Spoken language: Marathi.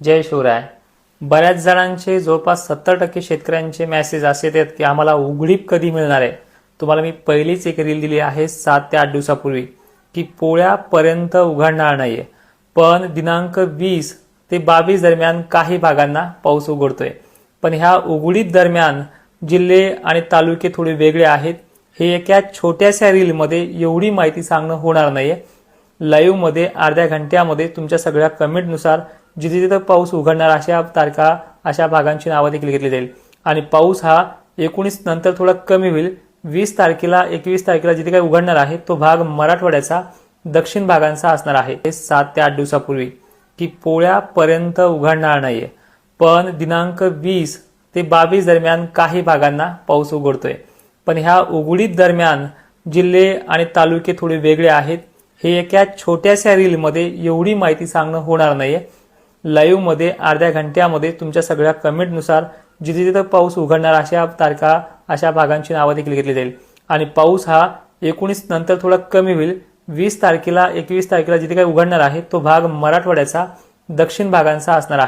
जय शिवराय. बऱ्याच जणांचे जवळपास सत्तर टक्के शेतकऱ्यांचे मेसेज असे येतात की आम्हाला उघडीप कधी मिळणार आहे? तुम्हाला मी पहिलीच एक रील दिली आहे सात ते आठ दिवसापूर्वी की पोळ्यापर्यंत उघडणार नाहीये. पण दिनांक वीस ते बावीस दरम्यान काही भागांना पाऊस उघडतोय. पण ह्या उघडीत दरम्यान जिल्हे आणि तालुके थोडे वेगळे आहेत. हे एका छोट्याशा रीलमध्ये एवढी माहिती सांगणं होणार नाहीये. लाईव्हमध्ये अर्ध्या घंट्यामध्ये तुमच्या सगळ्या कमेंटनुसार जिथे जिथे पाऊस उघडणार अशा तारखा अशा भागांची नावं देखील घेतली जाईल. आणि पाऊस हा एकोणीस नंतर थोडा कमी होईल. वीस तारखेला एकवीस तारखेला जिथे काही उघडणार आहे तो भाग मराठवाड्याचा दक्षिण भागांचा असणार आहे. हे सात ते आठ दिवसापूर्वी की पोळ्यापर्यंत उघडणार नाहीये. पण दिनांक वीस ते बावीस दरम्यान काही भागांना पाऊस उघडतोय. पण ह्या उघडीत दरम्यान जिल्हे आणि तालुके थोडे वेगळे आहेत. हे एका छोट्याशा रीलमध्ये एवढी माहिती सांगणं होणार नाहीये. लाईव्हमध्ये अर्ध्या घंट्यामध्ये तुमच्या सगळ्या कमेंटनुसार जिथे जिथे पाऊस उघडणार अशा तारखा अशा भागांची नावं देखील घेतली जाईल. आणि पाऊस हा एकोणीस नंतर थोडा कमी होईल. वीस तारखेला एकवीस तारखेला जिथे काही उघडणार आहे तो भाग मराठवाड्याचा दक्षिण भागांचा असणार आहे.